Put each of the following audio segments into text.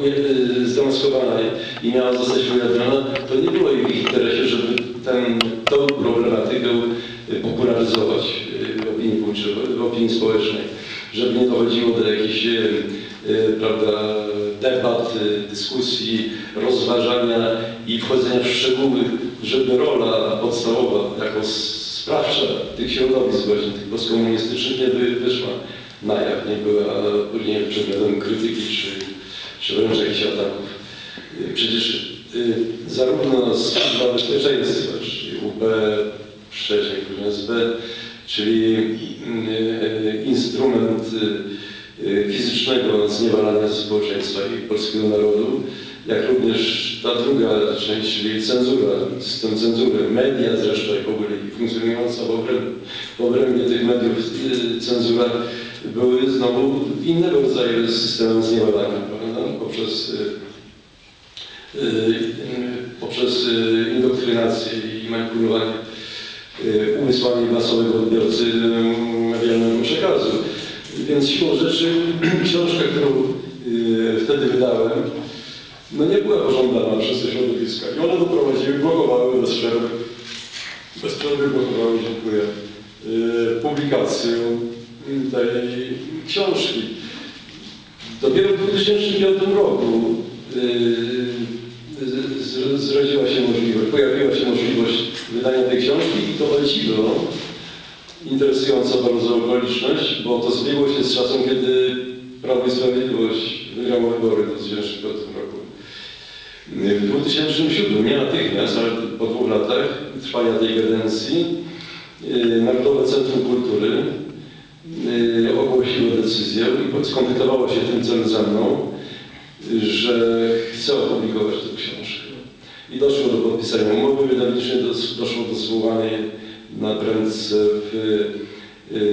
uja- zdemaskowana i miała zostać ujawniona, to nie było w ich interesie, żeby ten, tą problematykę y, popularyzować y, w opinii publicznej, w opinii społecznej, żeby nie dochodziło do jakichś y, y, prawda, debat, y, dyskusji, rozważania i wchodzenia w szczegóły, żeby rola podstawowa, jako sprawcza tych środowisk właśnie, tych postkomunistycznych nie wy- wyszła na jaw, nie była później przedmiotem krytyki czy, wręcz jakichś ataków. Przecież y, zarówno Służba Bezpieczeństwa, czyli UB, wcześniej później SB, czyli instrument y, y, fizycznego zniewalania społeczeństwa i polskiego narodu, jak również ta druga część, czyli cenzura, system cenzury, media zresztą i w ogóle funkcjonująca w obrębie, w obrębie tych mediów cenzura były znowu innego rodzaju systemem zniewalania? Poprzez, y, y, y, poprzez indoktrynację i manipulowanie umysłami masowego odbiorcy medialnego przekazu. Więc siłą rzeczy książka, którą wtedy wydałem, no nie była pożądana przez te środowiska. I one doprowadziły, blokowały bez przerwy, bez przerwy blokowały, dziękuję, publikację tej książki. Dopiero w 2005 roku y, z- zrodziła się możliwość, pojawiła się możliwość wydania tej książki i to o dziwo, interesująca bardzo okoliczność, bo to zbiegło się z czasem, kiedy Prawo i Sprawiedliwość wygrało wybory w 2005 roku. W 2007, nie natychmiast, ale po dwóch latach trwania tej kadencji, y, Narodowe Centrum Kultury y, ogłosiło decyzję i skontaktowało się tym celem ze mną, y, że chce opublikować tę książkę. I doszło do podpisania umowy wydawniczej, dos- doszło do zwołanej na prędce w, y,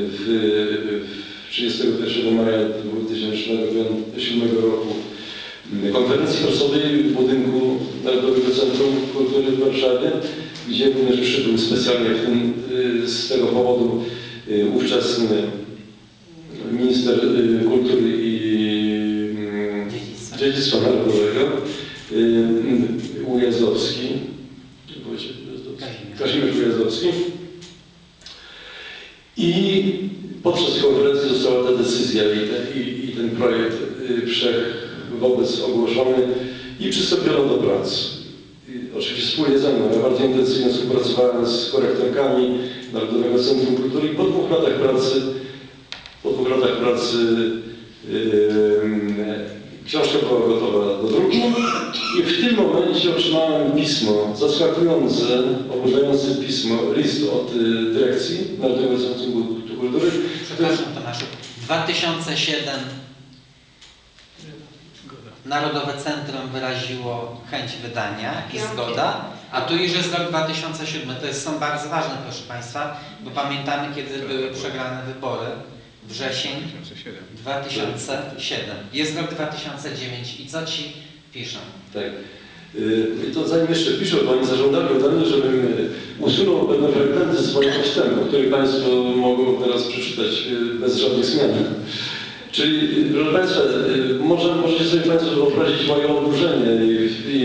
w, w 31 maja 2007 roku konferencji prasowej w budynku Narodowego Centrum Kultury w Warszawie, gdzie również przybył specjalnie w tym, y, z tego powodu y, ówczesny Ujazdowski. Wojciech Ujazdowski. Kazimierz. Ujazdowski. I podczas konferencji została ta decyzja i, te, i, i ten projekt y, wszech wobec ogłoszony i przystąpiono do pracy. I oczywiście wspólnie ze mną. Ja bardzo intensywnie współpracowałem z korektorkami Narodowego Centrum Kultury i po dwóch latach pracy, po dwóch latach pracy yy, książka była gotowa do druku i w tym momencie otrzymałem pismo, zaskakujące, oburzające pismo, list od y, dyrekcji Narodowego Centrum Kultury, Przepraszam Tomaszu. 2007 Narodowe Centrum wyraziło chęć wydania i zgoda, a tu już jest rok 2007. To jest, są bardzo ważne, proszę Państwa, bo pamiętamy, kiedy były przegrane wybory. Wrzesień 2007. Jest rok 2009 i co Ci piszą? Tak. Y, I to zanim jeszcze piszę, Pani zażądali ode mnie, żebym y, usunął pewne fragmenty z swojego wstępu, które Państwo mogą teraz przeczytać y, bez żadnych zmian. Czyli, proszę Państwa, może, możecie sobie Państwo wyobrazić moje oburzenie i, i,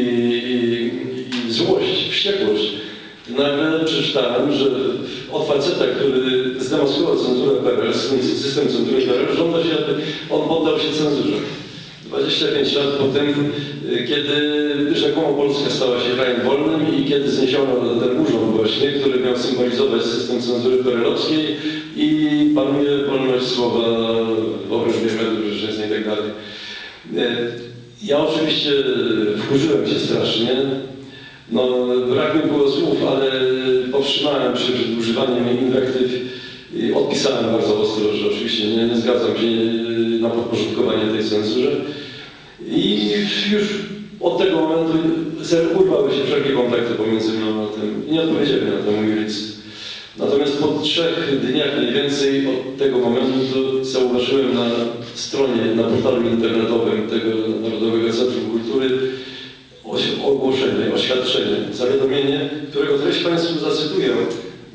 i, i złość, wściekłość. Nagle przeczytałem, że od faceta, który zdemaskował cenzurę PRL, system cenzury PRL, żąda się, aby on poddał się cenzurze. 25 lat po tym, y, kiedy rzekomo Polska stała się krajem wolnym i kiedy zniesiono ten urząd właśnie, który miał symbolizować system cenzury perelowskiej i panuje wolność słowa w obrębie mediów rzeczywistych i tak dalej. Y, Ja oczywiście wkurzyłem się strasznie. No, brak mi było słów, ale powstrzymałem się przed używaniem inwektyw i odpisałem bardzo ostro, że oczywiście nie, nie zgadzam się na podporządkowanie tej cenzurze. I już od tego momentu urwały się wszelkie kontakty pomiędzy mną a tym i nie odpowiedzieli na ten mój list. Natomiast po trzech dniach mniej więcej od tego momentu to zauważyłem na stronie, na portalu internetowym tego Narodowego Centrum Kultury ogłoszenie, oświadczenie, zawiadomienie, którego treść Państwu zacytuję,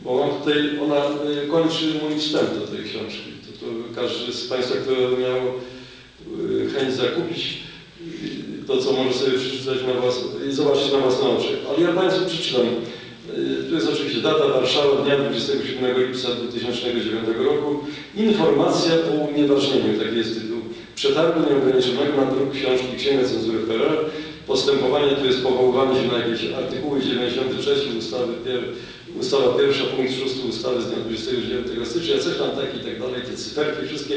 bo mam tutaj, ona y, kończy mój wstęp do tej książki. To, to każdy z Państwa, kto miał y, chęć zakupić, y, to, co może sobie przeczytać na własne, zobaczyć na własne oczy. Ale ja Państwu przeczytam. Tu jest oczywiście data Warszawa, dnia 27 lipca 2009 roku. Informacja o unieważnieniu, taki jest tytuł, przetargu nieograniczonego na druk książki Księga Cenzury PRL. Postępowanie tu jest powoływanie się na jakieś artykuły 93 ustawy, pier, ustawa pierwsza, punkt 6 ustawy z dnia 29 stycznia, coś tam tak i tak dalej, te cyferki wszystkie.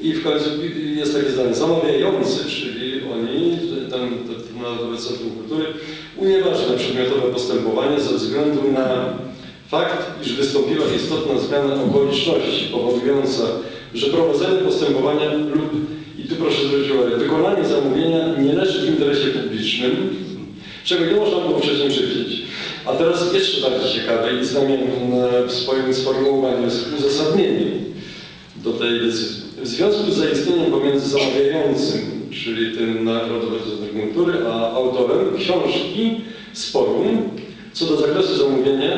I w końcu jest takie zdanie, zamawiający, czyli oni, ten, ten Narodowe Centrum Kultury, unieważnia przedmiotowe postępowanie ze względu na fakt, iż wystąpiła istotna zmiana okoliczności powodująca, że prowadzenie postępowania lub, tu proszę zwrócić uwagę, wykonanie zamówienia nie leży w interesie publicznym, czego nie można było wcześniej przewidzieć. A teraz jeszcze bardziej ciekawe i znamienne w swoim sformułowaniu jest uzasadnienie do tej decyzji. W związku z zaistnieniem pomiędzy zamawiającym, czyli tym Narodowym Kultury, a autorem książki sporu co do zakresu zamówienia,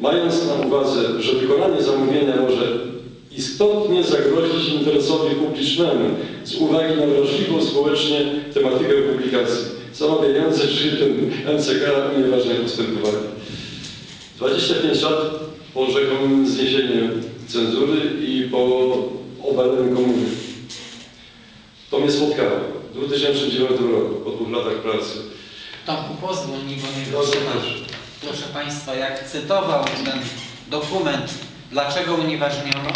mając na uwadze, że wykonanie zamówienia może istotnie zagrozić interesowi publicznemu z uwagi na wrażliwą społecznie tematykę publikacji. Zamawiający, czyli ten MCK unieważnia postępowanie. 25 lat po rzekomym zniesieniu cenzury i po obaleniu komuny. To mnie spotkało w 2009 roku, po dwóch latach pracy. Tomku, pozwól mi, bo nie proszę. Proszę Państwa, jak cytował ten dokument, dlaczego unieważniono,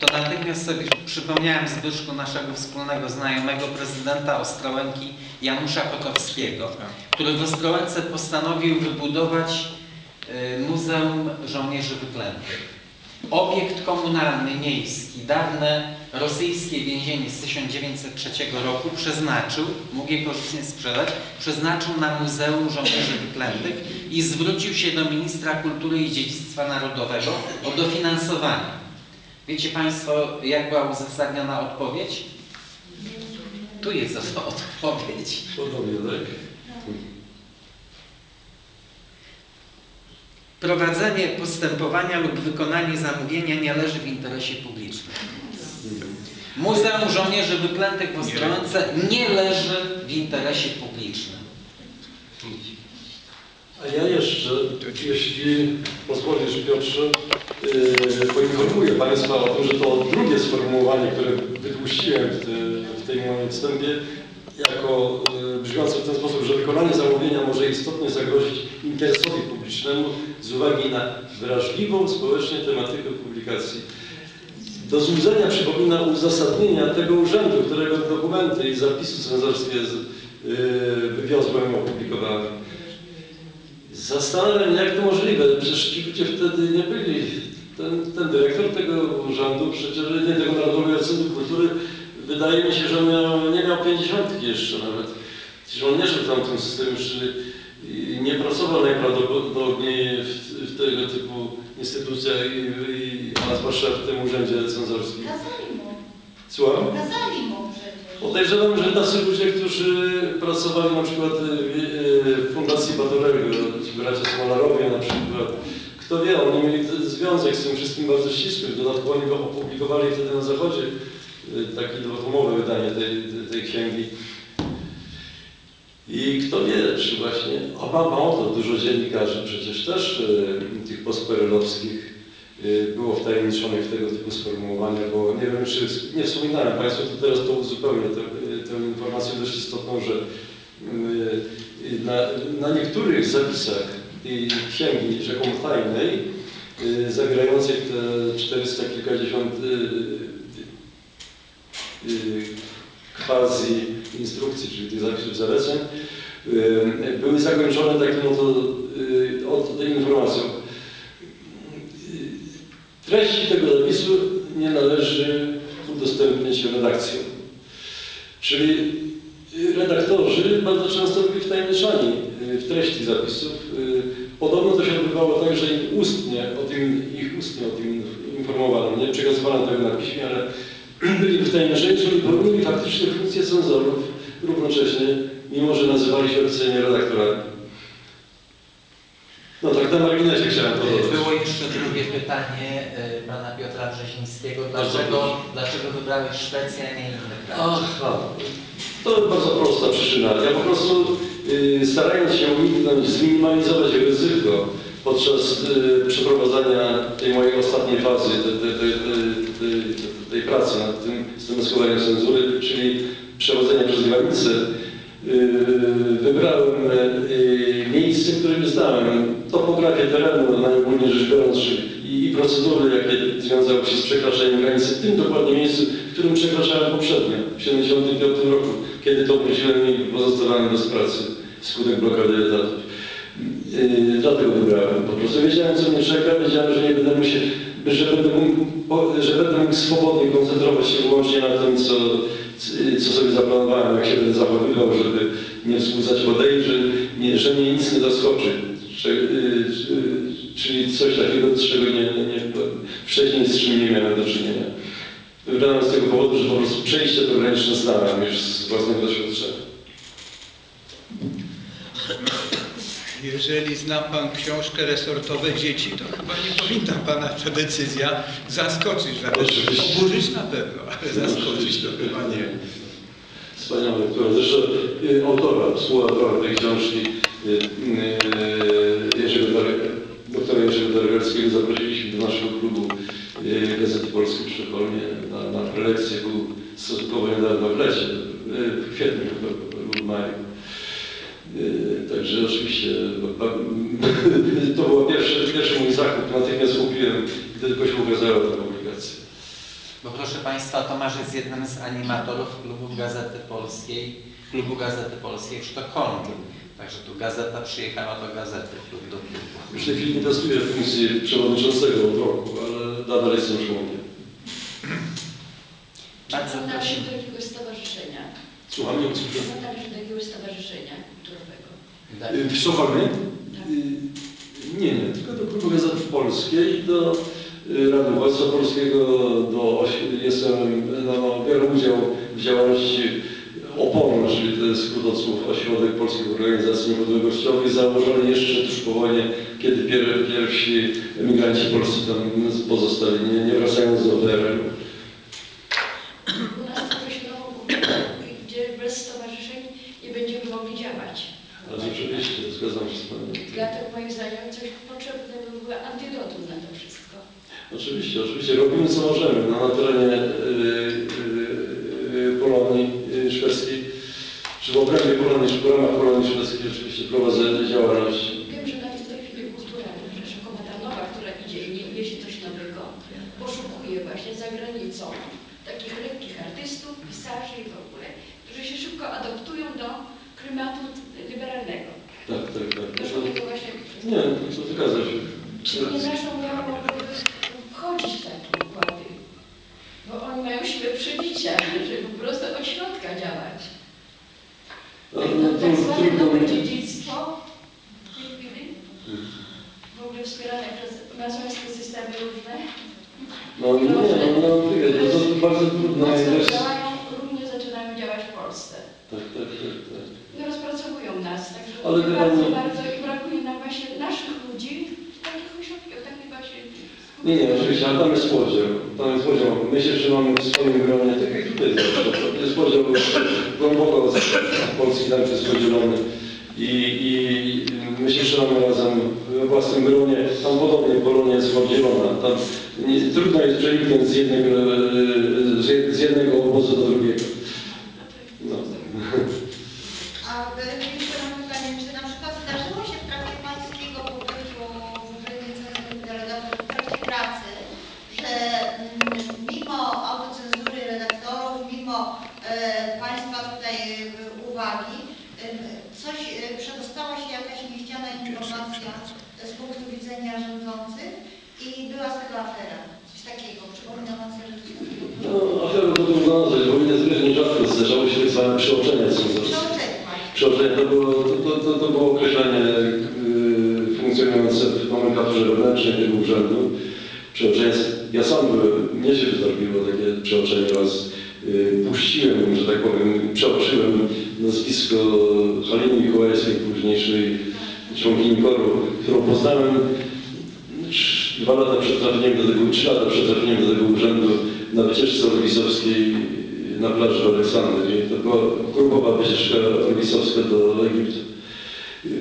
to natychmiast sobie przypomniałem Zbyszku, naszego wspólnego znajomego prezydenta Ostrołęki Janusza Kotowskiego, który w Ostrołęce postanowił wybudować y, Muzeum Żołnierzy Wyklętych. Obiekt komunalny, miejski, dawne rosyjskie więzienie z 1903 roku przeznaczył, mógł je korzystnie sprzedać, przeznaczył na Muzeum Żołnierzy Wyklętych i zwrócił się do ministra kultury i dziedzictwa narodowego o dofinansowanie. Wiecie Państwo, jak była uzasadniona odpowiedź? Tu jest odpowiedź. Podobnie? Prowadzenie postępowania lub wykonanie zamówienia nie leży w interesie publicznym. Muzeum Żołnierzy Wyklętych w Ostrołęce nie leży w interesie publicznym. A ja jeszcze, jeśli pozwolisz Piotrze, poinformuję Państwa o tym, że to drugie sformułowanie, które wypuściłem w, w tej moim wstępie, jako yy, brzmiące w ten sposób, że wykonanie zamówienia może istotnie zagrozić interesowi publicznemu z uwagi na wrażliwą społecznie tematykę publikacji. Do złudzenia przypomina uzasadnienia tego urzędu, którego dokumenty i zapisy cenzorskie z, yy, opublikowałem. Zastanawiam się, jak to możliwe. Przecież ci ludzie wtedy nie byli. Ten, ten dyrektor tego urzędu, przecież nie tego Narodowego Centrum Kultury, wydaje mi się, że miał, nie miał pięćdziesiątki jeszcze nawet. Przecież on nie żył w tamtym systemie, czy i nie pracował najprawdopodobniej w, w tego typu instytucjach i, i a zwłaszcza w tym urzędzie cenzorskim. Kazali mu. Słucham? Kazali mu. Podejrzewam, że tacy ludzie, którzy pracowali na przykład w- Fundacji Batorego, ci bracia Smolarowie na przykład, kto wie, oni mieli związek z tym wszystkim bardzo ścisły. Dodatkowo oni go opublikowali wtedy na Zachodzie y, takie dwutomowe wydanie tej, tej, księgi. I kto wie, czy właśnie, a ma mało to, dużo dziennikarzy przecież też y, tych postperelowskich było wtajemniczonych w tego typu sformułowania, bo nie wiem, czy nie wspominałem Państwu, to teraz to uzupełnię tę, tę informację dość istotną, że y, na, na niektórych zapisach tej księgi rzekomo tajnej, y, zawierającej te 400 kilkadziesiąt y, y, quasi instrukcji, czyli tych zapisów zaleceń, y, były zakończone takim oto, y, oto tej informacją. Treści tego zapisu nie należy udostępnić redakcjom. Czyli y, redaktorzy bardzo często byli wtajemniczani y, w treści zapisów. Y, Podobno to się odbywało tak, że im ustnie, o tym, ich ustnie o tym informowano. Nie przekazywano tego na piśmie, ale byli wtajemniczeni, czyli pełnili faktycznie funkcję cenzorów równocześnie, mimo że nazywali się oficjalnie redaktorami. No na marginesie chciałem to dodać. Było jeszcze drugie pytanie y, pana Piotra Brzezińskiego. Dlaczego, dlaczego wybrałeś Szwecję, a nie inny kraj? Aha, to bardzo prosta przyczyna. Ja po prostu y, starając się uniknąć, zminimalizować ryzyko podczas y, przeprowadzania tej mojej ostatniej fazy, tej, tej, tej, tej, pracy nad tym zdemaskowaniem cenzury, czyli przechodzenia przez granicę, y, wybrałem y, miejsce, które nie znałem. Topografię terenu, najogólniej rzecz biorąc, i, procedury, jakie związały się z przekraczaniem granicy, w tym dokładnie miejscu, w którym przekraczałem poprzednio, w 1975 roku, kiedy to opuściłem i pozostawałem bez pracy wskutek blokady etatów. Yy, dlatego wybrałem. Po prostu wiedziałem, co mnie czeka, wiedziałem, że nie będę musiał, że będę mógł, że będę mógł swobodnie koncentrować się wyłącznie na tym, co, co sobie zaplanowałem, jak się będę zachowywał, żeby nie wzbudzać podejrzeń, nie, że mnie nic nie zaskoczy. Czy, yy, yy, czyli coś takiego, czego nie, nie, wcześniej z czym nie miałem do czynienia. Wybrałem z tego powodu, że po prostu przejście to graniczne znałem już z własnego doświadczenia. Jeżeli zna Pan książkę Resortowe Dzieci, to chyba nie powinna Pana ta decyzja zaskoczyć. Nawet oburzyć na pewno, ale zaskoczyć to chyba nie. Wspaniały, który zresztą y, autora, współautora tej książki, Jerzego Dar- doktora Jerzego Dargarskiego zaprosiliśmy do naszego klubu Gazety Polskiej przy Holmie na, na prelekcję, był stosunkowo niedawno w lecie, w kwietniu lub maju. Także oczywiście ba- to był pierwszy, pierwszy mój zakup, natychmiast kupiłem, gdy tylko się ukazała ta publikacja. Bo proszę Państwa, Tomasz jest jednym z animatorów klubu Gazety Polskiej, klubu Gazety Polskiej w Sztokholmie. Także tu gazeta przyjechała do gazety, klub do klubu. Już w tej chwili nie testuję funkcji przewodniczącego od roku, ale nadal jestem członkiem. Bardzo prosimy. do jakiegoś stowarzyszenia. Słucham, nie usłyszałem. Do jakiegoś stowarzyszenia kulturowego. Tak. Y, W Sztokholmie? Y, Nie, nie, tylko do Klubu Gazety Polskiej, do y, Rady Wojska Polskiego, do jestem, no, no, biorę udział w działalności OPON, czyli to jest skrót od słów Ośrodek Polskich Organizacji Niepodległościowych, założony jeszcze tuż po wojnie, kiedy pier, pierwsi emigranci polscy tam pozostali, nie, nie wracając do PRL-u. U nas tworzy się nową kulturę, gdzie bez stowarzyszeń nie będziemy mogli działać. Ale rzeczywiście, zgadzam się z Panem. Dlatego moim zdaniem coś potrzebne by było antidotum na to wszystko. Oczywiście, oczywiście. Robimy co możemy. No, na terenie y, y, y, Polonii szwedzkiej, czy w obrębie Polonii, czy w ramach Polonii szwedzkiej oczywiście prowadzę działalność. Wiem, że nawet w tej chwili kultura, nowa, która idzie i nie- niesie coś nowego, poszukuje właśnie za granicą takich lekkich artystów, pisarzy i w którzy się szybko adaptują do klimatu liberalnego. Tak, tak, tak. Doszło do tego właśnie Nie, to zgadza się. Czy nie naszą miarą mogłyby wchodzić w takie układy? Bo oni mają siłę przebicia, żeby po prostu od środka działać. No, Tak, no, no, tak to- zwane trudno nowe mi- dziedzictwo w tej chwili, w ogóle wspierane przez masońskie systemy różne, No nie, no, no, mówię, to, to bardzo trudno mocno jest. działają, również zaczynają działać w Polsce. Tak, tak, tak, tak. No rozpracowują nas, także Ale wie bardzo, bardzo i brakuje nam właśnie naszych ludzi, takich ośrodków, takich właśnie... Nie, nie, oczywiście, ale tam jest podział. Tam jest podział. My się trzymamy w swoim gronie, tak jak tutaj zawsze. Jest podział głęboko Polski tam jest podzielony. I, I my się trzymamy razem we własnym gronie. Tam podobnie Polonia jest podzielona. Tam nie, trudno jest przeniknąć z jednego, e, z jednego obozu do drugiego. No. A wy jeszcze mam pytanie, czy na przykład zdarzyło się w trakcie pańskiego pobytu w Urzędzie Centrum Delegatorów w trakcie pracy, że mm, mimo autocenzury redaktorów, mimo e, państwa tutaj e, uwagi, e, coś e, przedostała się jakaś niechciana informacja z punktu widzenia rządzących i była z tego afera. Coś takiego. Przypomina pan sobie, że coś takiego No, aferę to trudno nazwać, bo niezmiernie rzadko zdarzało się tak zwane przeoczenia. Przeoczenie to było, to, to, to było określenie yy, funkcjonujące w nomenklaturze wewnętrznej tego urzędu. Przeoczenie, ja sam byłem, mnie się wydarbiło takie przeoczenie raz y, puściłem, że tak powiem, przeoczyłem nazwisko Haliny Mikołajskiej, późniejszej członkini koru, którą poznałem dwa lata przed trafieniem do tego, trzy lata przed trafieniem do tego urzędu na wycieczce orwisowskiej na plaży w Aleksandrii. To była grupowa wycieczka orwisowska do Egiptu.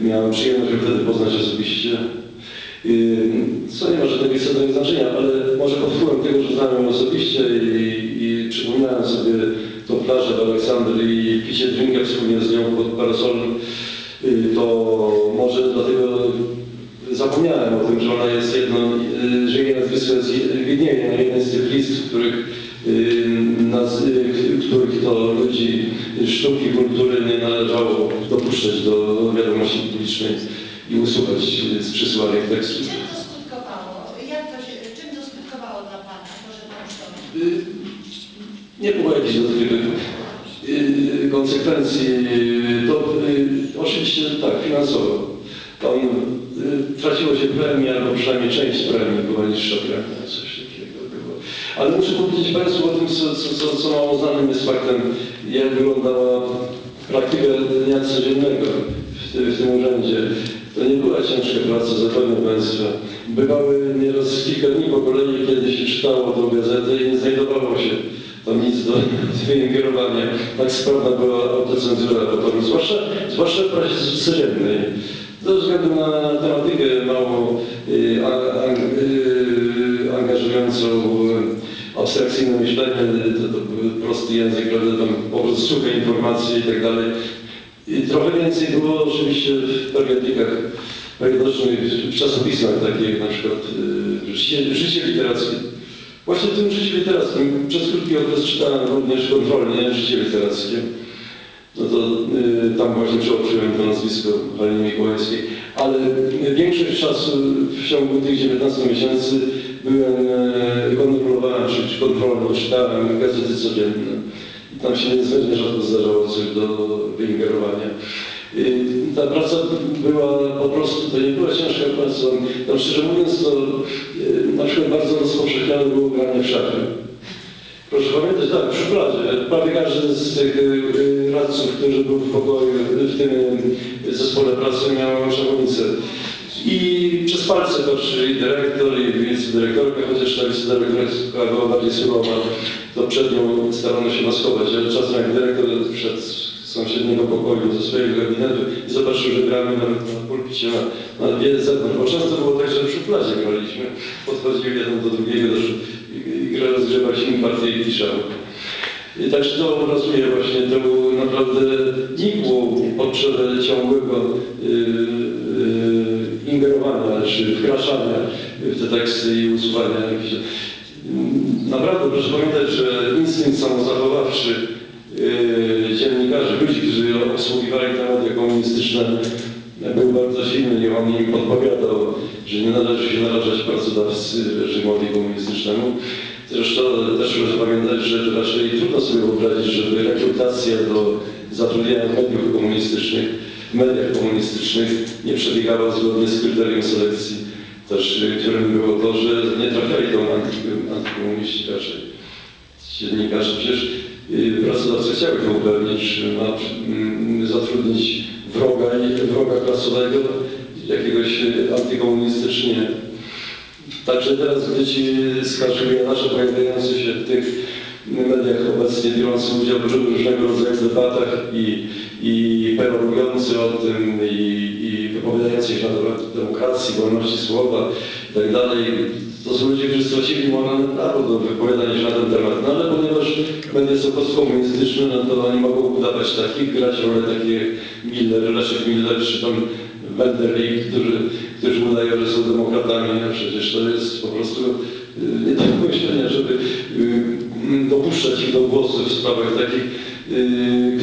Miałem przyjemność ją wtedy poznać osobiście. Yy, Co nie ma żadnego istotnego znaczenia, ale może pod wpływem tego, że znałem ją osobiście i, i przypomniałem sobie tą plażę w Aleksandrii i picie drinka wspólnie z nią pod parasolem, yy, to może dlatego zapomniałem o tym, że ona jest jedną, że jej nazwisko jest widnieje na jednej z tych list, których, yy, naz, yy, których to ludzi sztuki, kultury nie należało dopuszczać do wiadomości publicznej i usuwać z przysłanych tekstów. Czym to skutkowało? Jak to się, czym to skutkowało dla Pana, to, że Pan to... Y, Nie było jakichś dotkliwych y, konsekwencji. Y, To y, oczywiście tak, finansowo. Tam y, traciło się premię, albo przynajmniej część premii była niższa premia, coś takiego było. Ale muszę powiedzieć Państwu o tym, co, co, co, mało znanym jest faktem, jak wyglądała praktyka dnia codziennego w, w tym urzędzie. To nie była ciężka praca, zapewne Państwa. Bywały nieraz kilka dni po kolei, kiedy się czytało tą gazetę i nie znajdowało się tam nic do wyingerowania. Tak sprawna była autocenzura raportu, zwłaszcza, zwłaszcza w prasie codziennej. Ze względu na tematykę mało y, y, angażującą y, abstrakcyjne myślenie, to, to prosty język, prawda, tam po prostu suche informacje i tak dalej. I trochę więcej było oczywiście w periodykach periodycznych, w czasopismach takich jak na przykład y, życie, życie literackie. Właśnie w tym życiu literackim przez krótki okres czytałem również kontrolnie życie literackie. No to y, tam właśnie przeoczyłem to nazwisko Haliny Mikołajskiej. Ale y, większość czasu w ciągu tych 19 miesięcy byłem y, kontrolowany, czy, kontrolą, czytałem gazety codzienne. Tam się niezwykle rzadko zdarzało coś do wyingerowania. Y, Ta praca była po prostu, to nie była ciężka praca. Tam szczerze mówiąc, to y, na przykład bardzo rozpowszechnione było granie w szachy. Proszę pamiętać, tak, w szufladzie. Prawie każdy z tych y, y, radców, którzy był w pokoju, w tym y, zespole pracy miał szachownicę. I przez palce patrzy i dyrektor, i wicedyrektorka, chociaż ta wicedyrektorka była bardziej surowa, to przed nią starano się maskować, ale czasem jak dyrektor z sąsiedniego pokoju, ze swojego gabinetu i zobaczył, że gramy nawet na pulpicie na, na zewnątrz, bo często było tak, że w szufladzie graliśmy, podchodził jeden do drugiego do i, i gra rozgrzewaliśmy partię i piszemy. I także to obrazuje właśnie tę naprawdę nikłą potrzebę ciągłego yy, yy, ingerowania czy wkraczania w te teksty i usuwania jakichś... Naprawdę proszę pamiętać, że instynkt samozachowawczy yy, dziennikarzy, ludzi, którzy obsługiwali te media komunistyczne był bardzo silny i on im podpowiadał, że nie należy się narażać pracodawcy reżimowi komunistycznemu. Zresztą też proszę pamiętać, że raczej trudno sobie wyobrazić, żeby rekrutacja do zatrudniania w mediów komunistycznych, w mediach komunistycznych nie przebiegała zgodnie z kryterium selekcji, też którym było to, że nie trafiali do anty- antykomuniści raczej dziennikarze. Przecież y, pracodawcy chciały się upewnić, że ma mm, zatrudnić wroga, wroga klasowego, jakiegoś y, antykomunistycznie. Także teraz gdy ci skarżyli nasze pojawiające się w tych mediach obecnie biorący udział w różnego rodzaju debatach i, i perorujący o tym i, i wypowiadający się na temat demokracji, wolności słowa i tak. To są ludzie, którzy stracili moralne prawo do wypowiadania się na ten temat. No ale ponieważ media są postkomunistyczne, no to oni mogą udawać takich, grać rolę takie Miller, Leszek Miller, czy tam Menderlich, którzy, którzy udają, że są demokratami, a przecież to jest po prostu y, nie do pomyślenia, żeby y, dopuszczać ich do głosu w sprawach takich, y,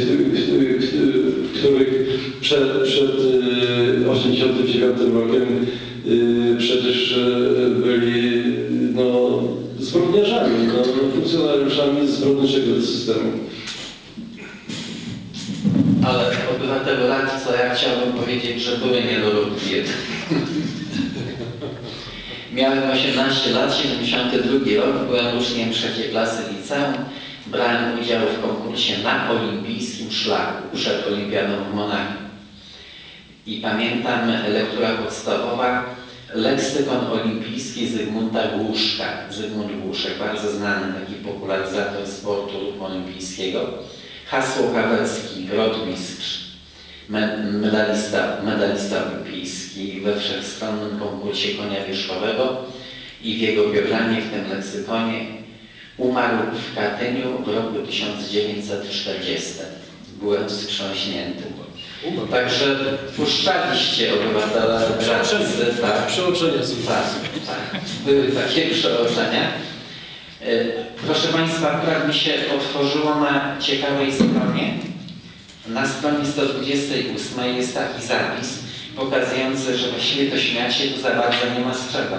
których przed, przed y, 89 rokiem przecież byli no, zbrodniarzami, no, funkcjonariuszami zbrodniczego systemu. Ale obywatelu radco, ja chciałbym powiedzieć, że były niedorobki jednak. Miałem 18 lat, 72 rok, byłem uczniem trzeciej klasy liceum brałem udział w konkursie na olimpijskim szlaku przed olimpiadą w Monachium. I pamiętam lektura podstawowa Leksykon olimpijski Zygmunta Głuszka. Zygmunt Głuszek, bardzo znany taki popularyzator sportu olimpijskiego. Hasło Kawelski, rotmistrz, me- medalista, medalista olimpijski we wszechstronnym konkursie konia wierzchowego i w jego biografii w tym leksykonie umarł w Katyniu w roku 1940. Byłem wstrząśnięty. Także puszczaliście obywatela gratis, tak. Przeoczenia są Tak, tak. Były takie przeoczenia. E, Proszę Państwa, akurat mi się otworzyło na ciekawej stronie. Na stronie 128 jest taki zapis pokazujący, że właściwie to śmiać się tu za bardzo nie ma z czego.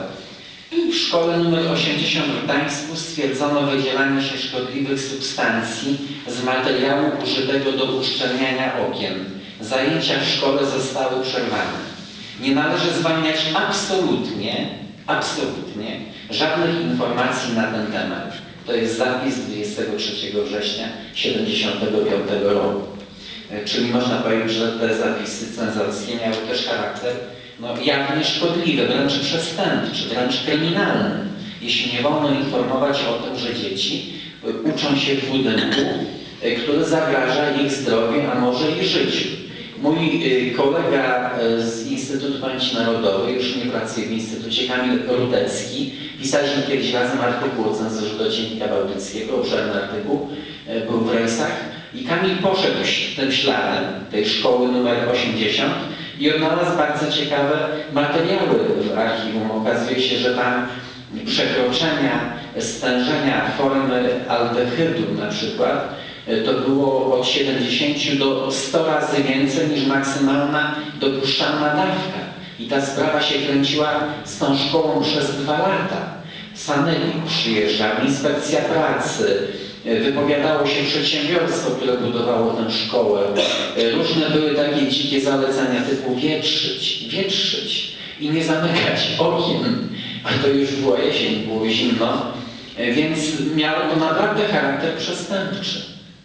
W szkole nr 80 w Gdańsku stwierdzono wydzielanie się szkodliwych substancji z materiału użytego do uszczelniania okien. Zajęcia w szkole zostały przerwane. Nie należy zwalniać absolutnie, absolutnie żadnych informacji na ten temat. To jest zapis 23 września 1975 roku. E, Czyli można powiedzieć, że te zapisy cenzorskie miały też charakter no, jawnie szkodliwy, wręcz przestępczy, wręcz kryminalny. Jeśli nie wolno informować o tym, że dzieci e, uczą się w budynku, e, który zagraża ich zdrowiu, a może i życiu. Mój kolega z Instytutu Pamięci Narodowej, już nie pracuje w Instytucie, Kamil Rudecki, pisaliśmy kiedyś razem artykuł o cenzurze do Dziennika Bałtyckiego, obszerny artykuł, był w i Kamil poszedł tym śladem tej szkoły numer 80 i odnalazł bardzo ciekawe materiały w archiwum. Okazuje się, że tam przekroczenia stężenia formy aldehydu na przykład e, to było od 70 do 100 razy więcej niż maksymalna dopuszczalna dawka. I ta sprawa się kręciła z tą szkołą przez dwa lata. Sanepid przyjeżdżał, inspekcja pracy, wypowiadało się przedsiębiorstwo, które budowało tę szkołę. E, Różne były takie dzikie zalecenia typu wietrzyć, wietrzyć i nie zamykać okien. A to już była jesień, było zimno, e, więc miało to naprawdę charakter przestępczy.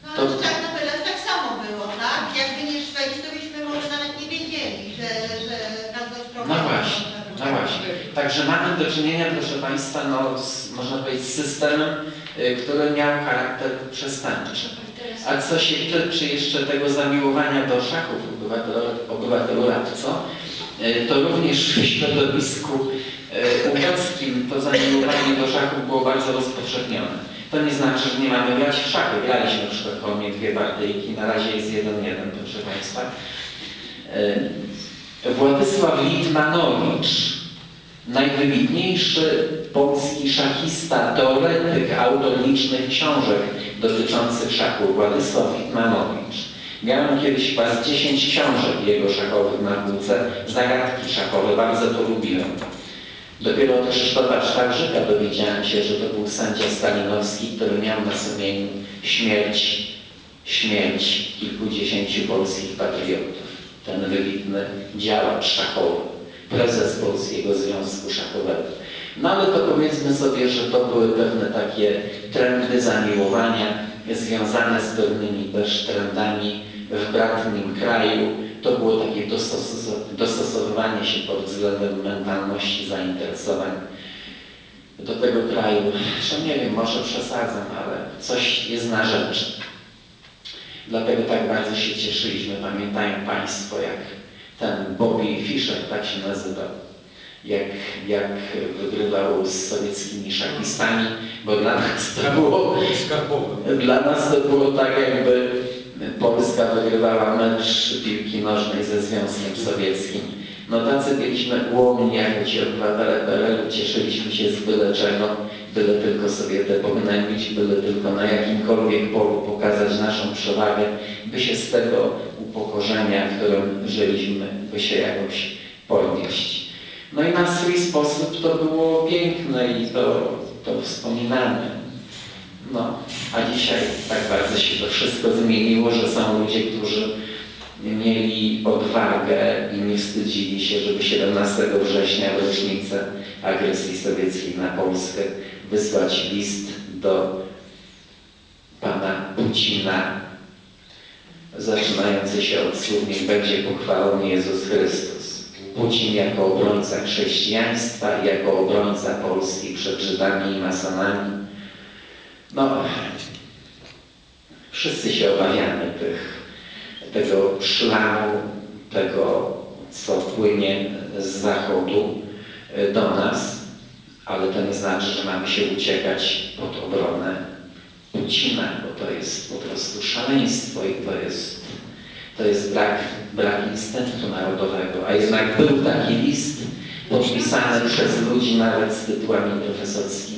No To- ale w Czarnobylu tak samo było, tak? Jakby nie szweli, to byśmy może nawet nie wiedzieli, że, że gazociąg No właśnie, no właśnie. Także mamy do czynienia, proszę Państwa, no, z, można powiedzieć, systemem, y, który miał charakter przestępczy. A co się tyczy jeszcze tego zamiłowania do szachów obywatelu, radco, y, to również w środowisku y, umockim to zamiłowanie do szachów było bardzo rozpowszechnione. To nie znaczy, że nie mamy grać w szachy. Graliśmy w Sztokholmie dwie partyjki, na razie jest jeden jeden, proszę Państwa. Władysław Litmanowicz, najwybitniejszy polski szachista, teoretyk, autor licznych książek dotyczących szachu, Władysław Litmanowicz. Miałem kiedyś chyba z 10 książek jego szachowych na półce, zagadki szachowe, bardzo to lubiłem. Dopiero od Krzysztofa Szwarzyka dowiedziałem się, że to był sędzia stalinowski, który miał na sumieniu śmierć, śmierć kilkudziesięciu polskich patriotów. Ten wybitny działacz szachowy, prezes Polskiego Związku Szachowego. No ale to powiedzmy sobie, że to były pewne takie trendy zamiłowania związane z pewnymi też trendami w bratnim kraju. To było takie dostos- dostosowywanie się pod względem mentalności zainteresowań do tego kraju. Że nie wiem, może przesadzam, ale coś jest na rzeczy. Dlatego tak bardzo się cieszyliśmy. Pamiętają Państwo, jak ten Bobby Fischer, tak się nazywał, jak, jak wygrywał z sowieckimi szachistami, bo dla nas to było dla nas to było tak, jakby Polska wygrywała mecz piłki nożnej ze Związkiem Sowieckim. No tacy byliśmy ułomni jako ci obywatele PRL-u, cieszyliśmy się z byle czego, byle tylko sobie te pognębić, byle tylko na jakimkolwiek polu pokazać naszą przewagę, by się z tego upokorzenia, w którym żyliśmy, by się jakoś podnieść. No i na swój sposób to było piękne i to, to wspominamy. No, a dzisiaj tak bardzo się to wszystko zmieniło, że są ludzie, którzy mieli odwagę i nie wstydzili się, żeby 17 września rocznicę agresji sowieckiej na Polskę wysłać list do pana Pucina, zaczynający się od słów Niech będzie pochwalony Jezus Chrystus. Pucin jako obrońca chrześcijaństwa, jako obrońca Polski przed Żydami i masonami. No, wszyscy się obawiamy tych, tego szlamu, tego, co płynie z zachodu do nas, ale to nie znaczy, że mamy się uciekać pod obronę Pucina, bo to jest po prostu szaleństwo i to jest, to jest brak, brak instynktu narodowego. A jednak był taki list podpisany przez ludzi nawet z tytułami profesorskimi